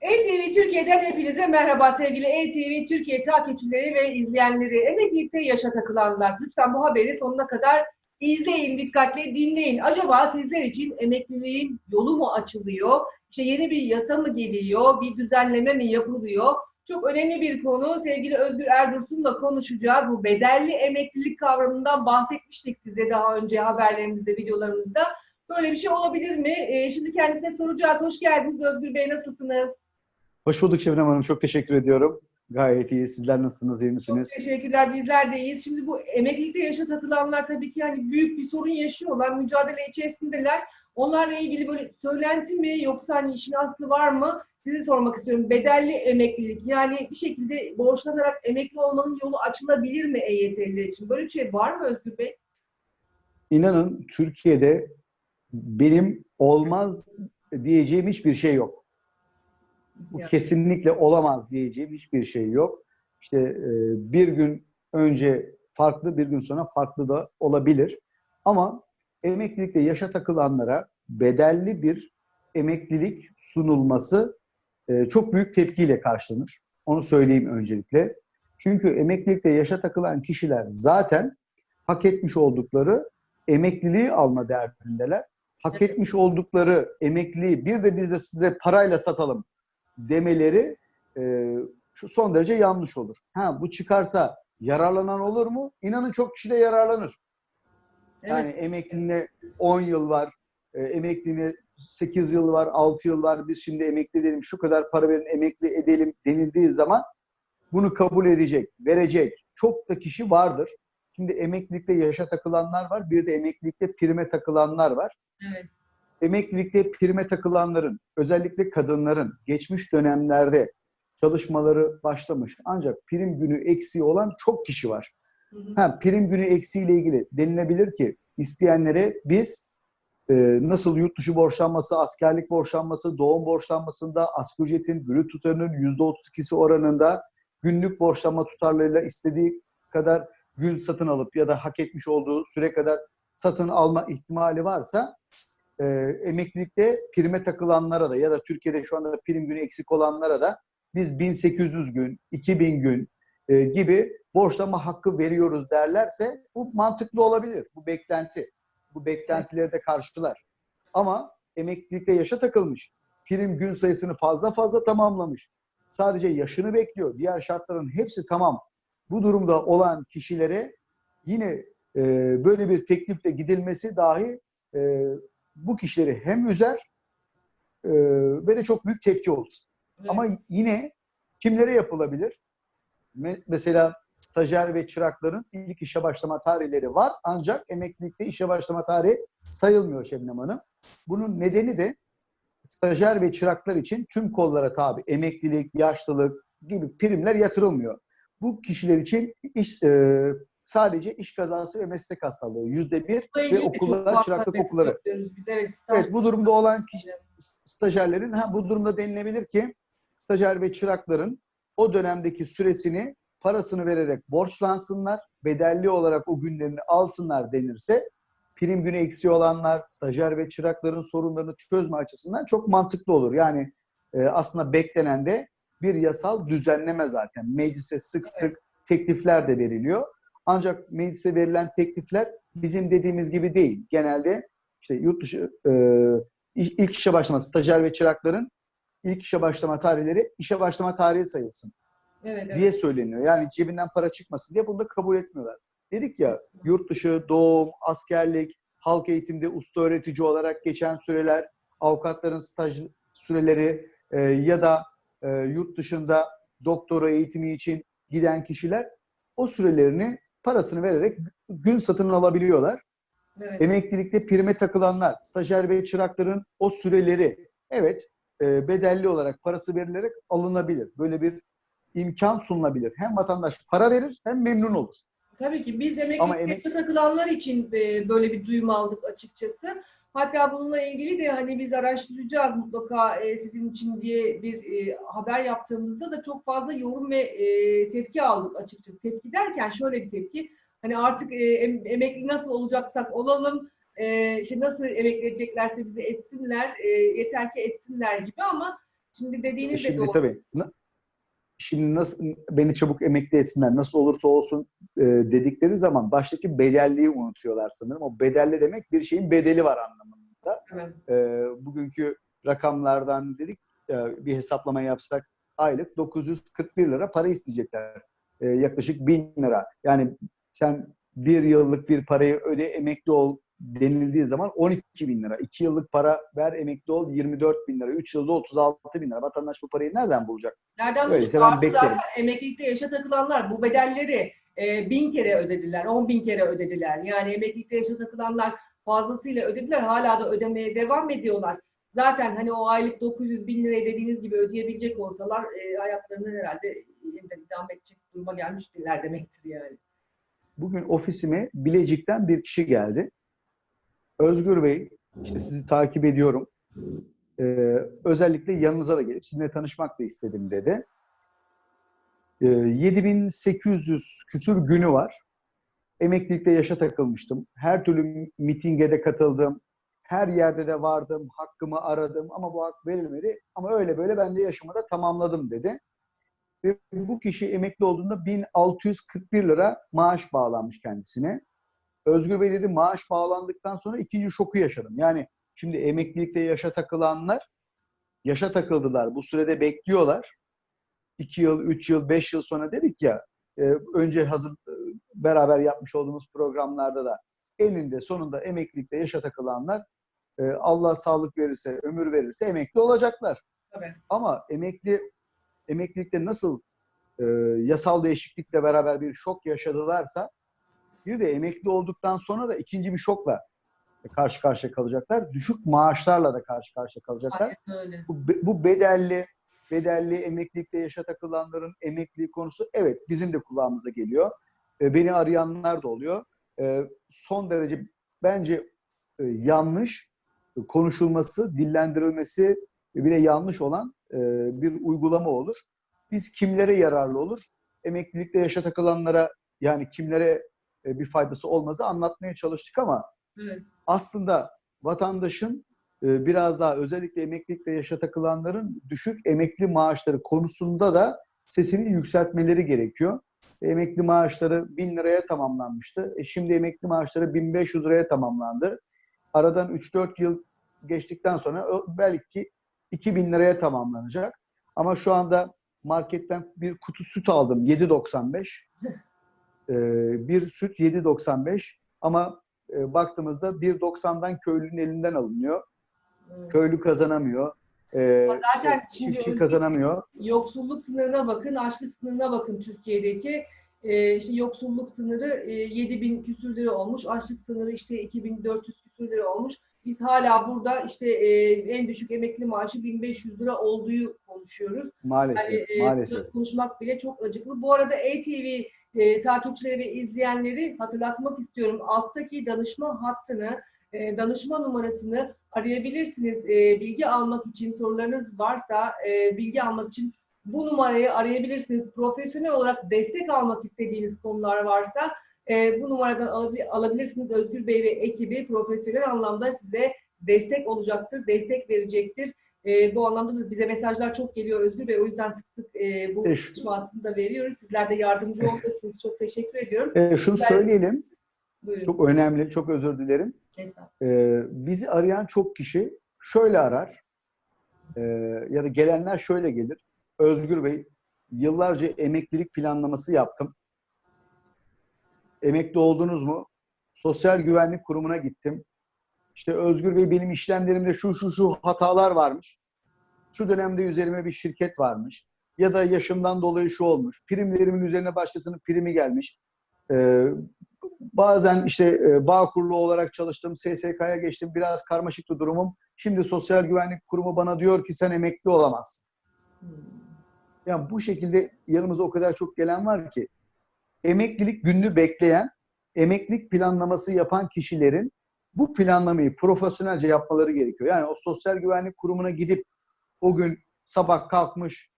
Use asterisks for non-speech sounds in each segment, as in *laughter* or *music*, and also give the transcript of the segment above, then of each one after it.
ETV Türkiye'den hepinize merhaba sevgili ETV Türkiye takipçileri ve izleyenleri. Emeklilikte yaşa takılanlar. Lütfen bu haberi sonuna kadar izleyin, dikkatle dinleyin. Acaba sizler için emekliliğin yolu mu açılıyor? İşte yeni bir yasa mı geliyor? Bir düzenleme mi yapılıyor? Çok önemli bir konu. Sevgili Özgür Erdursun'la konuşacağız. Bu bedelli emeklilik kavramından bahsetmiştik size daha önce haberlerimizde, videolarımızda. Böyle bir şey olabilir mi? Ee, şimdi kendisine soracağız. Hoş geldiniz Özgür Bey, nasılsınız? Hoş bulduk Şebnem Hanım. Çok teşekkür ediyorum. Gayet iyi. Sizler nasılsınız? iyi Çok misiniz? teşekkürler. Bizler de iyiyiz. Şimdi bu emeklilikte yaşa takılanlar tabii ki hani büyük bir sorun yaşıyorlar. Mücadele içerisindeler. Onlarla ilgili böyle söylenti mi yoksa hani işin aslı var mı? Size sormak istiyorum. Bedelli emeklilik yani bir şekilde borçlanarak emekli olmanın yolu açılabilir mi EYT'liler için? Böyle bir şey var mı Özgür Bey? İnanın Türkiye'de benim olmaz diyeceğim hiçbir şey yok. Bu kesinlikle olamaz diyeceğim hiçbir şey yok. İşte e, bir gün önce farklı, bir gün sonra farklı da olabilir. Ama emeklilikte yaşa takılanlara bedelli bir emeklilik sunulması e, çok büyük tepkiyle karşılanır. Onu söyleyeyim öncelikle. Çünkü emeklilikte yaşa takılan kişiler zaten hak etmiş oldukları emekliliği alma derdindeler. Hak etmiş oldukları emekliliği bir de biz de size parayla satalım demeleri e, şu son derece yanlış olur. Ha bu çıkarsa yararlanan olur mu? İnanın çok kişi de yararlanır. Evet. Yani emekliliğine 10 yıl var, e, emekliliğine 8 yıl var, 6 yıl var. Biz şimdi emekli edelim, şu kadar para verin, emekli edelim denildiği zaman bunu kabul edecek, verecek çok da kişi vardır. Şimdi emeklilikte yaşa takılanlar var, bir de emeklilikte prime takılanlar var. Evet. Emeklilikte prime takılanların, özellikle kadınların geçmiş dönemlerde çalışmaları başlamış. Ancak prim günü eksiği olan çok kişi var. Ha, prim günü eksiğiyle ilgili denilebilir ki isteyenlere biz e, nasıl yurt dışı borçlanması, askerlik borçlanması, doğum borçlanmasında asgari ücretin brüt tutarının %32'si oranında günlük borçlanma tutarlarıyla istediği kadar gün satın alıp ya da hak etmiş olduğu süre kadar satın alma ihtimali varsa e, emeklilikte prime takılanlara da ya da Türkiye'de şu anda prim günü eksik olanlara da biz 1800 gün, 2000 gün e, gibi borçlama hakkı veriyoruz derlerse bu mantıklı olabilir. Bu beklenti. Bu beklentileri de karşılar. Ama emeklilikte yaşa takılmış. Prim gün sayısını fazla fazla tamamlamış. Sadece yaşını bekliyor. Diğer şartların hepsi tamam. Bu durumda olan kişilere yine e, böyle bir teklifle gidilmesi dahi e, bu kişileri hem üzer e, ve de çok büyük tepki olur. Evet. Ama yine kimlere yapılabilir? Me- Mesela stajyer ve çırakların ilk işe başlama tarihleri var ancak emeklilikte işe başlama tarihi sayılmıyor Şebnem Hanım. Bunun nedeni de stajyer ve çıraklar için tüm kollara tabi emeklilik, yaşlılık gibi primler yatırılmıyor. Bu kişiler için iş, e, sadece iş kazası ve meslek hastalığı yüzde bir ve okullar çıraklık okulları. evet, Evet bu durumda olan kişi, stajyerlerin ha, bu durumda denilebilir ki stajyer ve çırakların o dönemdeki süresini parasını vererek borçlansınlar, bedelli olarak o günlerini alsınlar denirse prim günü eksiği olanlar, stajyer ve çırakların sorunlarını çözme açısından çok mantıklı olur. Yani e, aslında beklenen de bir yasal düzenleme zaten. Meclise sık sık teklifler de veriliyor. Ancak meclise verilen teklifler bizim dediğimiz gibi değil. Genelde işte yurt dışı e, ilk işe başlama stajyer ve çırakların ilk işe başlama tarihleri işe başlama tarihi sayılsın Evet, evet. diye söyleniyor. Yani cebinden para çıkmasın diye bunu da kabul etmiyorlar. Dedik ya yurt dışı, doğum, askerlik, halk eğitimde usta öğretici olarak geçen süreler, avukatların staj süreleri e, ya da e, yurt dışında doktora eğitimi için giden kişiler o sürelerini parasını vererek gün satın alabiliyorlar. evet. Emeklilikte prime takılanlar, stajyer ve çırakların o süreleri evet e, bedelli olarak parası verilerek alınabilir. Böyle bir imkan sunulabilir. Hem vatandaş para verir hem memnun olur. Tabii ki biz emeklilikte emek- takılanlar için e, böyle bir duyum aldık açıkçası. Hatta bununla ilgili de hani biz araştıracağız mutlaka e, sizin için diye bir e, haber yaptığımızda da çok fazla yorum ve e, tepki aldık açıkçası. Tepki derken şöyle bir tepki. Hani artık e, em- emekli nasıl olacaksak olalım, e, işte nasıl emekli edeceklerse bizi etsinler, e, yeter ki etsinler gibi ama Şimdi dediğiniz de Şimdi doğru. tabii şimdi nasıl beni çabuk emekli etsinler nasıl olursa olsun e, dedikleri zaman baştaki bedelliği unutuyorlar sanırım. O bedelli demek bir şeyin bedeli var anlamında. Evet. E, bugünkü rakamlardan dedik e, bir hesaplama yapsak aylık 941 lira para isteyecekler. E, yaklaşık 1000 lira. Yani sen bir yıllık bir parayı öde emekli ol denildiği zaman 12 bin lira. 2 yıllık para ver emekli ol 24 bin lira. 3 yılda 36 bin lira. Vatandaş bu parayı nereden bulacak? Nereden bulacak? ben beklerim. zaten emeklilikte yaşa takılanlar bu bedelleri e, bin kere ödediler, on bin kere ödediler. Yani emeklilikte yaşa takılanlar fazlasıyla ödediler. Hala da ödemeye devam ediyorlar. Zaten hani o aylık 900 bin lirayı dediğiniz gibi ödeyebilecek olsalar e, hayatlarını herhalde yeniden idame edecek duruma gelmiştirler demektir yani. Bugün ofisime Bilecik'ten bir kişi geldi. Özgür Bey, işte sizi takip ediyorum. Ee, özellikle yanınıza da gelip sizinle tanışmak da istedim dedi. Ee, 7800 küsur günü var. Emeklilikte yaşa takılmıştım. Her türlü mitinge de katıldım. Her yerde de vardım. Hakkımı aradım ama bu hak verilmedi. Ama öyle böyle ben de yaşımı da tamamladım dedi. Ve bu kişi emekli olduğunda 1641 lira maaş bağlanmış kendisine. Özgür Bey dedi maaş bağlandıktan sonra ikinci şoku yaşadım. Yani şimdi emeklilikte yaşa takılanlar yaşa takıldılar. Bu sürede bekliyorlar. 2 yıl, 3 yıl, 5 yıl sonra dedik ya önce hazır e, beraber yapmış olduğumuz programlarda da eninde sonunda emeklilikte yaşa takılanlar e, Allah sağlık verirse, ömür verirse emekli olacaklar. Tabii. Ama emekli emeklilikte nasıl e, yasal değişiklikle beraber bir şok yaşadılarsa bir de emekli olduktan sonra da ikinci bir şokla karşı karşıya kalacaklar. Düşük maaşlarla da karşı karşıya kalacaklar. Bu, bu bedelli bedelli emeklilikte yaşa takılanların emeklilik konusu evet bizim de kulağımıza geliyor. E, beni arayanlar da oluyor. E, son derece bence e, yanlış e, konuşulması, dillendirilmesi bile yanlış olan e, bir uygulama olur. Biz kimlere yararlı olur? Emeklilikte yaşa takılanlara yani kimlere e, bir faydası olmazı anlatmaya çalıştık ama Evet. aslında vatandaşın biraz daha özellikle emeklilikte yaşa takılanların düşük emekli maaşları konusunda da sesini yükseltmeleri gerekiyor. Emekli maaşları 1000 liraya tamamlanmıştı. E şimdi emekli maaşları 1500 liraya tamamlandı. Aradan 3-4 yıl geçtikten sonra belki 2000 liraya tamamlanacak. Ama şu anda marketten bir kutu süt aldım 7.95. Ee, bir süt 7.95 ama e, baktığımızda 1.90'dan köylünün elinden alınıyor. Köylü kazanamıyor. Ama zaten işte şimdi çiftçi kazanamıyor. Yoksulluk sınırına bakın, açlık sınırına bakın Türkiye'deki. Ee, işte yoksulluk sınırı e, 7 bin küsür lira olmuş, açlık sınırı işte 2400 küsür lira olmuş. Biz hala burada işte e, en düşük emekli maaşı 1500 lira olduğu konuşuyoruz. Maalesef, Yani e, maalesef. konuşmak bile çok acıklı. Bu arada ATV e, takipçileri ve izleyenleri hatırlatmak istiyorum. Alttaki danışma hattını, e, danışma numarasını arayabilirsiniz. E, bilgi almak için sorularınız varsa e, bilgi almak için bu numarayı arayabilirsiniz. Profesyonel olarak destek almak istediğiniz konular varsa e, bu numaradan alabi- alabilirsiniz. Özgür Bey ve ekibi profesyonel anlamda size destek olacaktır, destek verecektir. E, bu anlamda da bize mesajlar çok geliyor Özgür Bey. O yüzden sık sık e, bu E, şu- konuşmasını da veriyoruz. Sizler de yardımcı *laughs* oluyorsunuz. Çok teşekkür ediyorum. Ee, şunu Ben- söyleyelim. Buyurun. Çok önemli, çok özür dilerim. Estağfurullah. Ee, bizi arayan çok kişi şöyle arar Ee, ya da gelenler şöyle gelir. Özgür Bey, yıllarca emeklilik planlaması yaptım. Emekli oldunuz mu? Sosyal Güvenlik Kurumu'na gittim. İşte Özgür Bey benim işlemlerimde şu şu şu hatalar varmış. Şu dönemde üzerime bir şirket varmış. Ya da yaşımdan dolayı şu olmuş. Primlerimin üzerine başkasının primi gelmiş. Ee, bazen işte e, bağ kurulu olarak çalıştım, SSK'ya geçtim. Biraz karmaşıktı durumum. Şimdi Sosyal Güvenlik Kurumu bana diyor ki sen emekli olamazsın. Hmm. Yani bu şekilde yanımıza o kadar çok gelen var ki emeklilik gününü bekleyen, emeklilik planlaması yapan kişilerin bu planlamayı profesyonelce yapmaları gerekiyor. Yani o Sosyal Güvenlik Kurumu'na gidip o gün sabah kalkmış,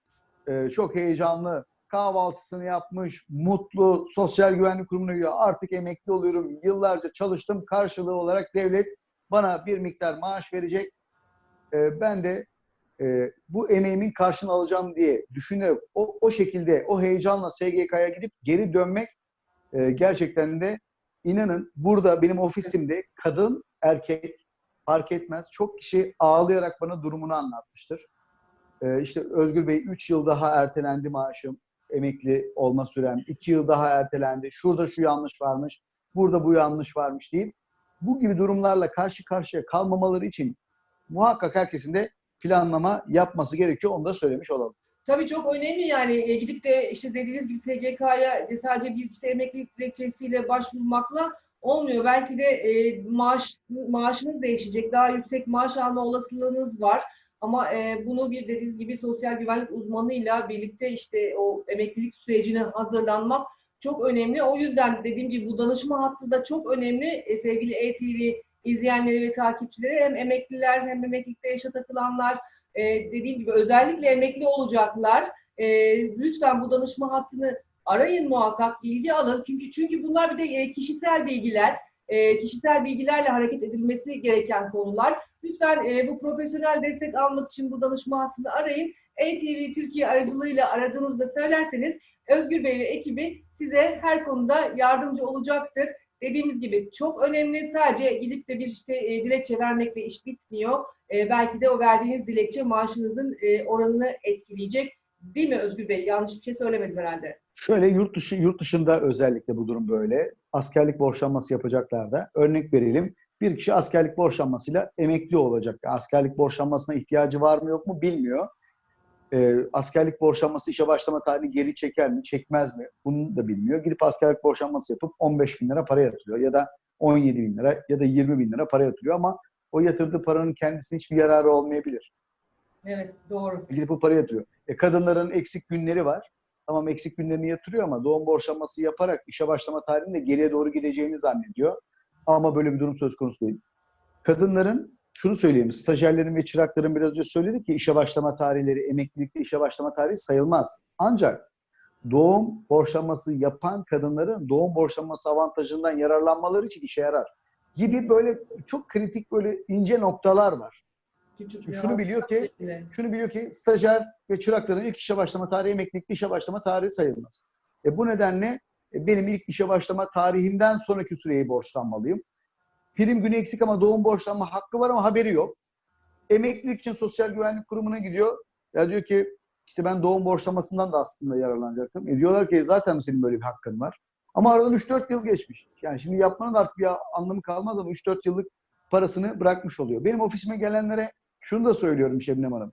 e, çok heyecanlı, kahvaltısını yapmış, mutlu, Sosyal Güvenlik Kurumu'na gidiyor. Artık emekli oluyorum, yıllarca çalıştım, karşılığı olarak devlet bana bir miktar maaş verecek. E, ben de e, bu emeğimin karşını alacağım diye düşünerek o, o şekilde o heyecanla SGK'ya gidip geri dönmek e, gerçekten de inanın burada benim ofisimde kadın erkek fark etmez çok kişi ağlayarak bana durumunu anlatmıştır. E, işte Özgür Bey 3 yıl daha ertelendi maaşım emekli olma sürem 2 yıl daha ertelendi. Şurada şu yanlış varmış, burada bu yanlış varmış deyip bu gibi durumlarla karşı karşıya kalmamaları için muhakkak herkesin de planlama yapması gerekiyor. Onu da söylemiş olalım. Tabii çok önemli yani E, gidip de işte dediğiniz gibi SGK'ya sadece bir işte emeklilik dilekçesiyle başvurmakla olmuyor. Belki de e, maaş maaşınız değişecek. Daha yüksek maaş alma olasılığınız var. Ama e, bunu bir dediğiniz gibi sosyal güvenlik uzmanıyla birlikte işte o emeklilik sürecine hazırlanmak çok önemli. O yüzden dediğim gibi bu danışma hattı da çok önemli. E, sevgili ETV izleyenleri ve takipçileri hem emekliler hem emeklilikte yaşa takılanlar e, dediğim gibi özellikle emekli olacaklar. E, lütfen bu danışma hattını arayın muhakkak, bilgi alın. Çünkü çünkü bunlar bir de e, kişisel bilgiler, e, kişisel bilgilerle hareket edilmesi gereken konular. Lütfen e, bu profesyonel destek almak için bu danışma hattını arayın. ATV Türkiye aracılığıyla aradığınızda söylerseniz Özgür Bey ve ekibi size her konuda yardımcı olacaktır. Dediğimiz gibi çok önemli. Sadece gidip de bir işte e, dilekçe vermekle iş bitmiyor. E, belki de o verdiğiniz dilekçe maaşınızın e, oranını etkileyecek. Değil mi Özgür Bey? Yanlış bir şey söylemedim herhalde. Şöyle yurt dışı yurt dışında özellikle bu durum böyle. Askerlik borçlanması yapacaklar da. Örnek verelim. Bir kişi askerlik borçlanmasıyla emekli olacak. Askerlik borçlanmasına ihtiyacı var mı yok mu bilmiyor. Ee, askerlik borçlanması işe başlama tarihi geri çeker mi, çekmez mi? Bunu da bilmiyor. Gidip askerlik borçlanması yapıp 15 bin lira para yatırıyor ya da 17 bin lira ya da 20 bin lira para yatırıyor ama o yatırdığı paranın kendisine hiçbir yararı olmayabilir. Evet doğru. Gidip bu parayı yatırıyor. E, kadınların eksik günleri var. Tamam eksik günlerini yatırıyor ama doğum borçlanması yaparak işe başlama tarihinde geriye doğru gideceğini zannediyor. Ama böyle bir durum söz konusu değil. Kadınların şunu söyleyeyim, stajyerlerin ve çırakların biraz önce söyledik ki işe başlama tarihleri, emeklilikte işe başlama tarihi sayılmaz. Ancak doğum borçlanması yapan kadınların doğum borçlanması avantajından yararlanmaları için işe yarar. Gibi böyle çok kritik böyle ince noktalar var. Küçük şunu biliyor ki Evet. şunu biliyor ki stajyer ve çırakların ilk işe başlama tarihi emeklilikte işe başlama tarihi sayılmaz. E bu nedenle e, benim ilk işe başlama tarihimden sonraki süreyi borçlanmalıyım. Prim günü eksik ama doğum borçlanma hakkı var ama haberi yok. Emeklilik için Sosyal Güvenlik Kurumu'na gidiyor. Ya diyor ki işte ben doğum borçlamasından da aslında yararlanacaktım. E diyorlar ki zaten senin böyle bir hakkın var. Ama aradan 3-4 yıl geçmiş. Yani şimdi yapmanın artık bir anlamı kalmaz ama 3-4 yıllık parasını bırakmış oluyor. Benim ofisime gelenlere şunu da söylüyorum Şebnem Hanım.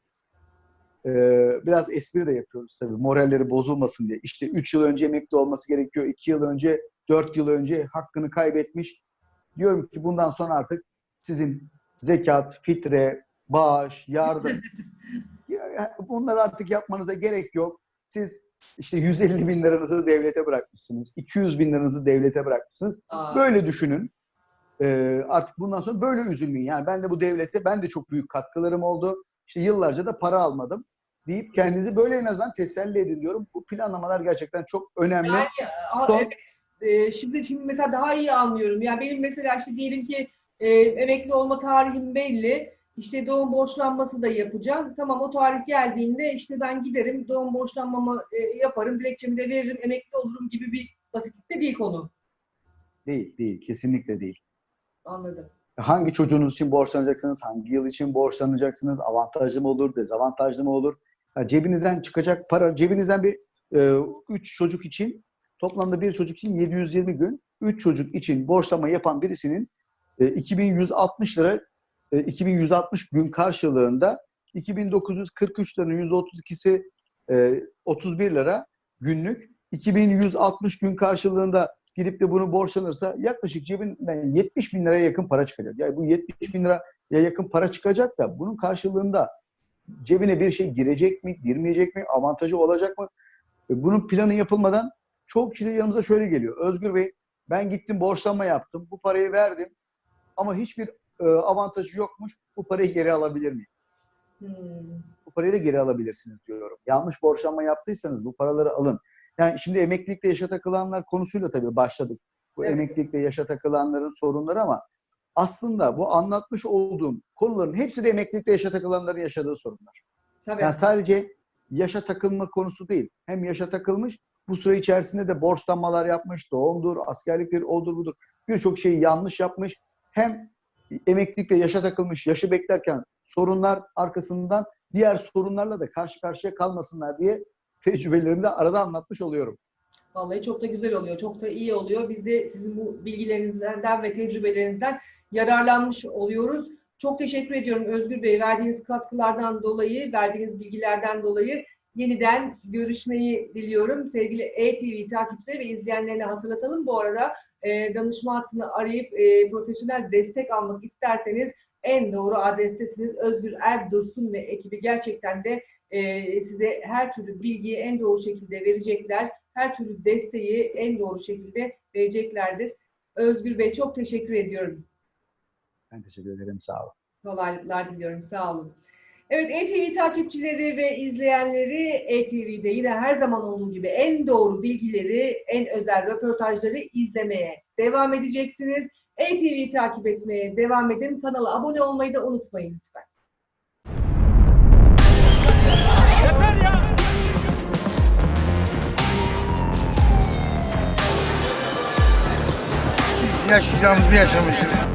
Ee, biraz espri de yapıyoruz tabii. Moralleri bozulmasın diye. İşte 3 yıl önce emekli olması gerekiyor. 2 yıl önce, 4 yıl önce hakkını kaybetmiş. Diyorum ki bundan sonra artık sizin zekat, fitre, bağış, yardım *laughs* ya- bunları artık yapmanıza gerek yok. Siz işte 150 bin liranızı devlete bırakmışsınız. 200 bin liranızı devlete bırakmışsınız. Aa, Böyle düşünün. Ee, artık bundan sonra böyle üzülmeyin. Yani ben de bu devlette ben de çok büyük katkılarım oldu. İşte yıllarca da para almadım deyip kendinizi böyle en azından teselli edin diyorum. Bu planlamalar gerçekten çok önemli. Yani, Son- evet. Ee, şimdi şimdi mesela daha iyi anlıyorum. Yani benim mesela işte diyelim ki e, emekli olma tarihim belli. İşte doğum borçlanması da yapacağım. Tamam o tarih geldiğinde işte ben giderim doğum borçlanmamı e, yaparım, dilekçemi de veririm, emekli olurum gibi bir basitlikte değil konu. Değil, değil. Kesinlikle değil. Anladım. Hangi çocuğunuz için borçlanacaksınız, hangi yıl için borçlanacaksınız, avantajlı mı olur, dezavantajlı mı olur? Ya cebinizden çıkacak para, cebinizden bir 3 çocuk için, toplamda bir çocuk için 720 gün, 3 çocuk için borçlama yapan birisinin e, 2160 lira, e, 2160 gün karşılığında 2943 liranın %32'si e, 31 lira günlük, 2160 gün karşılığında gidip de bunu borçlanırsa yaklaşık cebinden 70 bin liraya yakın para çıkacak. Yani bu 70 bin liraya yakın para çıkacak da bunun karşılığında cebine bir şey girecek mi, girmeyecek mi, avantajı olacak mı? E, Bunun planı yapılmadan çok kişi yanımıza şöyle geliyor. Özgür Bey ben gittim borçlanma yaptım, bu parayı verdim ama hiçbir e, avantajı yokmuş. Bu parayı geri alabilir miyim? Hmm. bu parayı da geri alabilirsiniz diyorum. Yanlış borçlanma yaptıysanız bu paraları alın. Yani şimdi emeklilikte yaşa takılanlar konusuyla tabii başladık. Bu Evet. emeklilikte yaşa takılanların sorunları ama aslında bu anlatmış olduğum konuların hepsi de emeklilikte yaşa takılanların yaşadığı sorunlar. Tabii. Yani sadece yaşa takılma konusu değil. Hem yaşa takılmış, bu süre içerisinde de borçlanmalar yapmış, doğumdur, askerliktir, odur budur. Birçok şeyi yanlış yapmış. Hem emeklilikte yaşa takılmış, yaşı beklerken sorunlar arkasından diğer sorunlarla da karşı karşıya kalmasınlar diye tecrübelerini de arada anlatmış oluyorum. Vallahi çok da güzel oluyor, çok da iyi oluyor. Biz de sizin bu bilgilerinizden ve tecrübelerinizden yararlanmış oluyoruz. Çok teşekkür ediyorum Özgür Bey verdiğiniz katkılardan dolayı, verdiğiniz bilgilerden dolayı. Yeniden görüşmeyi diliyorum. Sevgili ETV takipçileri ve izleyenlerine hatırlatalım. Bu arada e, danışma hattını arayıp e, profesyonel destek almak isterseniz en doğru adrestesiniz. Özgür Erdursun ve ekibi gerçekten de e, size her türlü bilgiyi en doğru şekilde verecekler. Her türlü desteği en doğru şekilde vereceklerdir. Özgür Bey çok teşekkür ediyorum. Ben teşekkür ederim. Sağ olun. Kolaylıklar diliyorum. Sağ olun. Evet ETV takipçileri ve izleyenleri ETV'de yine her zaman olduğu gibi en doğru bilgileri, en özel röportajları izlemeye devam edeceksiniz. ETV'yi takip etmeye devam edin. Kanala abone olmayı da unutmayın lütfen. Yaşayacağımızı yaşamışız.